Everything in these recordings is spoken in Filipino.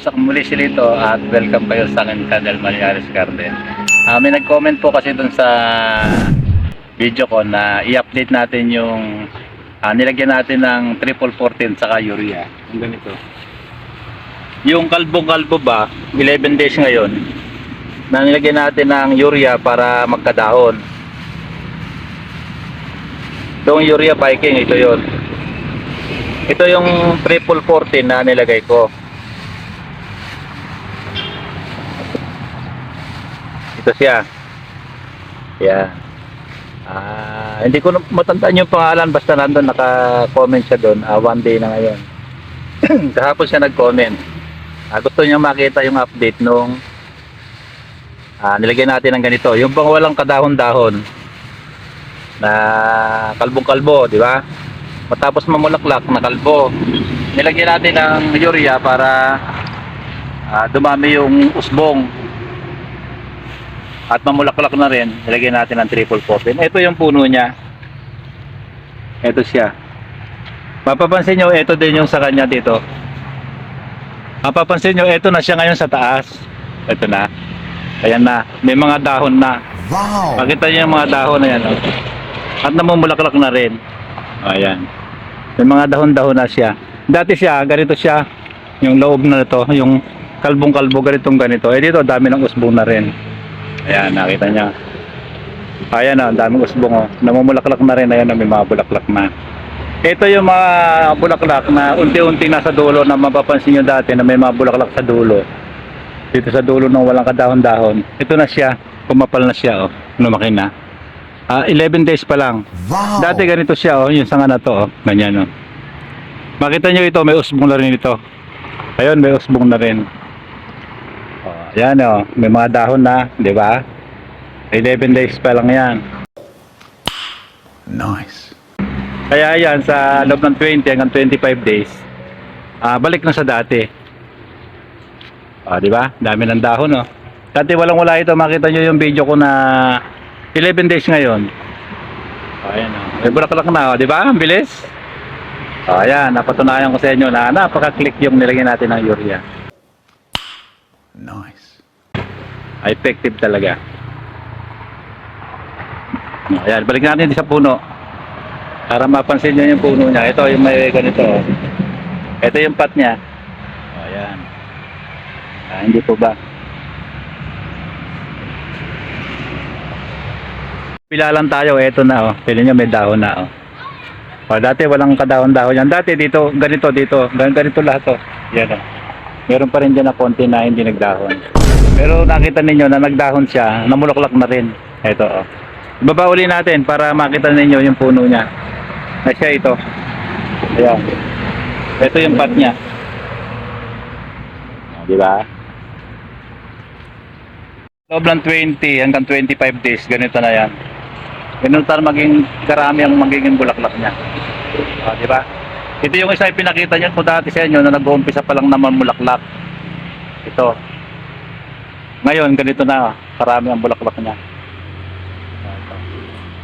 kabugis ako muli si Lito at welcome kayo sa aking channel Maniaris Garden. Ah, may nag-comment po kasi dun sa video ko na i-update natin yung ah, nilagyan natin ng triple 14 saka urea. Yung ganito. Yung kalbong-kalbo ba, 11 days ngayon, na nilagyan natin ng urea para magkadahon. Itong urea biking, ito yon. Ito yung triple 14 na nilagay ko. Ito siya. Yan. Ah, hindi ko matandaan yung pangalan basta nandun naka-comment siya doon. Ah, one day na ngayon. Kahapon siya nag-comment. Ah, gusto niya makita yung update nung ah, nilagyan natin ng ganito. Yung bang walang kadahon-dahon na kalbong-kalbo, di ba? Matapos mamulaklak na kalbo. Nilagyan natin ng urea para ah, dumami yung usbong at mamulaklak na rin, nilagyan natin ng triple 14. Ito yung puno niya. Ito siya. Mapapansin nyo, ito din yung sa kanya dito. Mapapansin nyo, ito na siya ngayon sa taas. Ito na. Ayan na. May mga dahon na. Wow! Pakita niyo yung mga dahon na yan. Oh. At namumulaklak na rin. Ayan. May mga dahon-dahon na siya. Dati siya, ganito siya. Yung loob na ito, yung kalbong-kalbo ganitong ganito. Eh dito, dami ng usbong na rin. Ayan, nakita niya. Ayan na, ang daming usbong oh. Namumulaklak na rin. Ayan na, may mga bulaklak na. Ito yung mga bulaklak na unti-unti nasa dulo na mapapansin nyo dati na may mga bulaklak sa dulo. Dito sa dulo nung walang kadahon-dahon. Ito na siya. Pumapal na siya oh. Lumaki na. Ah, 11 days pa lang. Wow! Dati ganito siya oh, yung sanga na to oh. Ganyan oh. Makita nyo ito, may usbong na rin ito. Ayun, may usbong na rin. Oh, yan oh, may mga dahon na, di ba? 11 days pa lang yan. Nice. Kaya yan, sa loob ng 20 hanggang 25 days, ah balik na sa dati. Ah, di ba? Dami ng dahon, oh. Dati walang wala ito. Makita nyo yung video ko na 11 days ngayon. Oh, ayan, oh. May bulaklak na, oh. di ba? Ang bilis. Oh, ayan, napatunayan ko sa inyo na napaka-click yung nilagyan natin ng urea. Nice. Effective talaga. Ayan, balik natin sa puno. Para mapansin nyo yung puno niya. Ito yung may ganito. Ito yung pat niya. Ayan. Ah, hindi po ba? Pila tayo, ito na oh. Pili nyo may dahon na oh. Oh, dati walang kadahon-dahon yan. Dati dito, ganito dito. Gan- Ganito lahat oh. Yan oh. Meron pa rin dyan na konti na hindi nagdahon. Pero nakita ninyo na nagdahon siya, namulaklak na rin. Ito oh. Ibaba uli natin para makita ninyo yung puno niya. Na siya ito. Ayan. Ito yung pat niya. Oh, Di ba? Loob ng 20 hanggang 25 days, ganito na yan. Ganun para maging karami ang magiging bulaklak niya. Ah, di ba? Ito yung isa pinakita niyo ko dati sa inyo na nag-uumpisa pa lang naman bulaklak. Ito. Ngayon, ganito na. Karami ang bulaklak niya. Ito.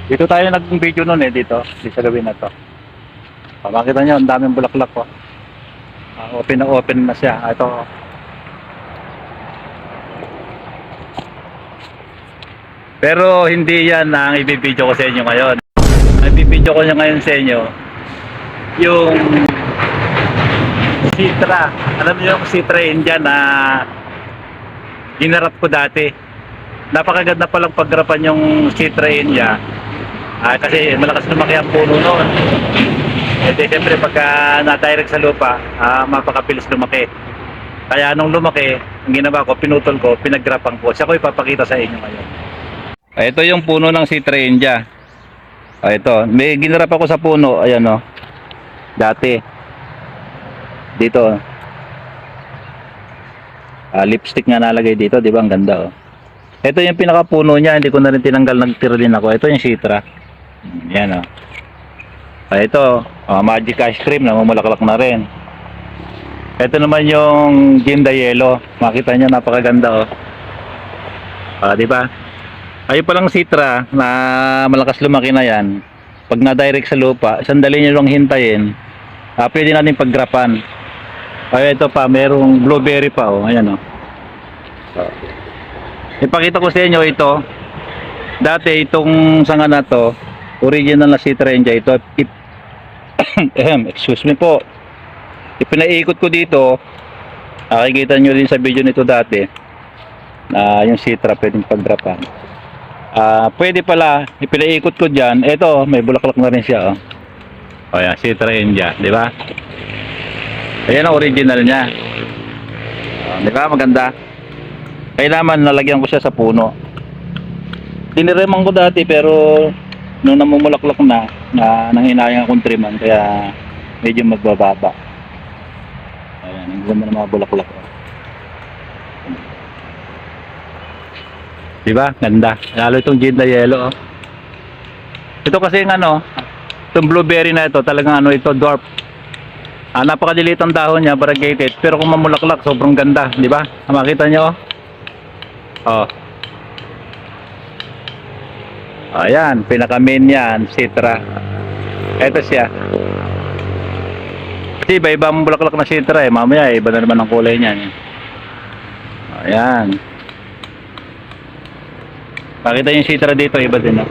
Dito tayo nag-video noon eh, dito. Dito sa gawin na to. Ah, makita niyo, ang daming bulaklak ko. Ah, open na open na siya. Ah, ito. Pero hindi yan ang ibibideo ko sa inyo ngayon. Ang ibibideo ko niya ngayon sa inyo, yung Citra. Alam niyo yung Citra India na ginarap ko dati. Napakaganda palang paggarapan yung Citra India. Ah, kasi malakas lumaki ang puno noon. Eh, siyempre pagka na-direct sa lupa, ah, mapakabilis lumaki. Kaya nung lumaki, ang ginawa ko, pinutol ko, pinagrapan ko. Siya ko ipapakita sa inyo ngayon. Ah, Ito yung puno ng Citra India. Ah, ito. May ginarap ako sa puno. Ayan o. Dati. Dito. oh. Ah, lipstick nga nalagay dito. Di ba? Ang ganda oh. Ito yung pinakapuno niya. Hindi ko na rin tinanggal. Nagtira din ako. Ito yung Citra. Mm, Yan o. Ah, ito. ah, magic ice cream. Namumulaklak na rin. Ito naman yung Ginda Yellow. Makita niyo napakaganda oh. Ah, di ba? Ayun palang Citra na malakas lumaki na yan. Pag na-direct sa lupa, sandali nyo lang hintayin. Ah, pwede natin paggrapan. Ay, ito pa, merong blueberry pa, oh. Ayan, oh. Ipakita ko sa inyo ito. Dati, itong sanga na to, original na Citrenja. Ito, ip, excuse me po. Ipinaikot ko dito. Nakikita nyo din sa video nito dati na yung Citra pwedeng pagdrapan. Ah, pwede pala, ipinaikot ko diyan. Ito, may bulaklak na rin siya, oh. Oh, yan, Citra India, di ba? Ayan ang original niya. Di ba? Maganda. Kailangan nalagyan ko siya sa puno. Tinireman ko dati pero nung namumulaklak na, na nanghinayang akong triman kaya medyo magbababa. Ayan, ang ganda ng mga bulaklak. Di ba? Ganda. Lalo itong Ginda Yellow. Oh. Ito kasi yung ano, itong blueberry na ito, talagang ano ito, dwarf. Ah, napakadiliit ang dahon niya, variegated. Pero kung mamulaklak, sobrang ganda. Di ba? Ah, Makita niyo? Oh. Ayan, pinaka-main yan, Citra. Ito siya. Kasi iba-iba ang bulaklak na Citra eh. Mamaya, iba na naman ang kulay niyan. Ayan. Pakita yung Citra dito, iba din. Oh.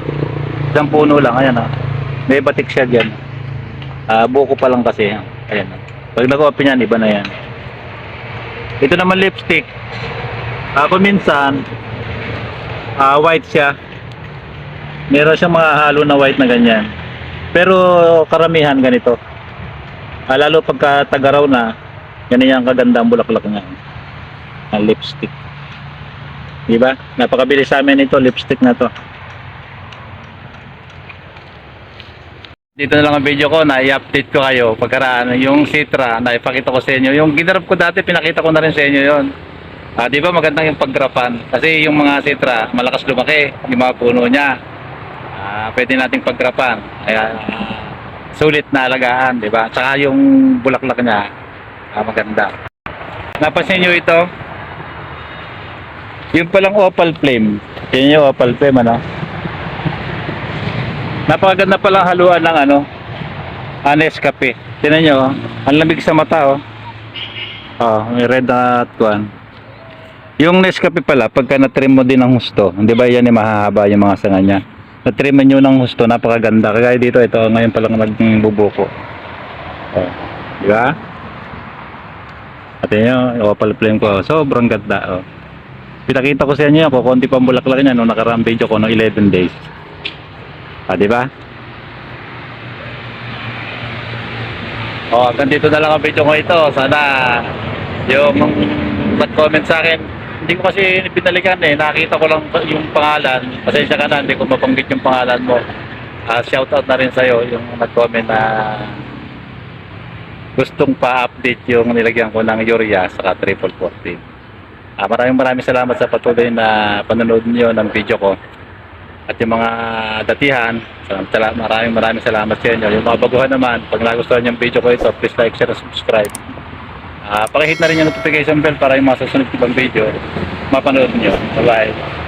Isang puno lang, ayan oh. May batik siya dyan. Ah, buko pa lang kasi. Ayan. Pag nag-open yan, iba na yan. Ito naman lipstick. Ako minsan, ah, white siya. Meron siyang mga halo na white na ganyan. Pero karamihan ganito. Ah, lalo pagka tagaraw na, ganyan ang kaganda ang bulaklak niya. Ang lipstick. Di ba? Napakabilis sa amin ito, lipstick na to. Dito na lang ang video ko na i-update ko kayo pagkaraan yung Citra na ipakita ko sa inyo. Yung ginarap ko dati, pinakita ko na rin sa inyo yon. Ah, di ba magandang yung paggrapan? Kasi yung mga Citra, malakas lumaki, yung mga puno niya. Ah, pwede nating paggrapan. Kaya sulit na alagaan, di ba? Tsaka yung bulaklak niya, ah, maganda. Napansin niyo ito? Yung palang opal flame. Yan yung opal flame, ano? Napakaganda palang haluan ng ano, ah, Nescafe. Tingnan nyo, oh. ang lamig sa mata, oh. Oh, may red na tuwan. Yung Nescafe pala, pagka natrim mo din ng husto, hindi ba yan ay mahahaba yung mga sanga niya? Natrim nyo ng husto, napakaganda. Kagaya dito, ito, ngayon pa lang nagbubuko. Oh, di ba? At yun, yung opal flame ko, sobrang ganda, oh. Pinakita ko sa inyo, ko konti pang bulaklak niya nung nakaraang video ko no 11 days. Ah, di ba? Oh, hanggang na lang ang video ko ito. Sana yung nag-comment sa akin, hindi ko kasi binalikan eh. Nakita ko lang yung pangalan. Pasensya ka na, hindi ko mabanggit yung pangalan mo. Ah, shout out na rin sa'yo yung nag-comment na gustong pa-update yung nilagyan ko ng urea sa triple 14. Ah, maraming maraming salamat sa patuloy na panonood niyo ng video ko. At yung mga datihan, salam- sala- maraming maraming salamat sa inyo. Yung mga baguhan naman, pag nagustuhan yung video ko ito, please like, share, and subscribe. Ah, pakihit na rin yung notification bell para yung mga susunod ko pang video, mapanood niyo. Bye-bye.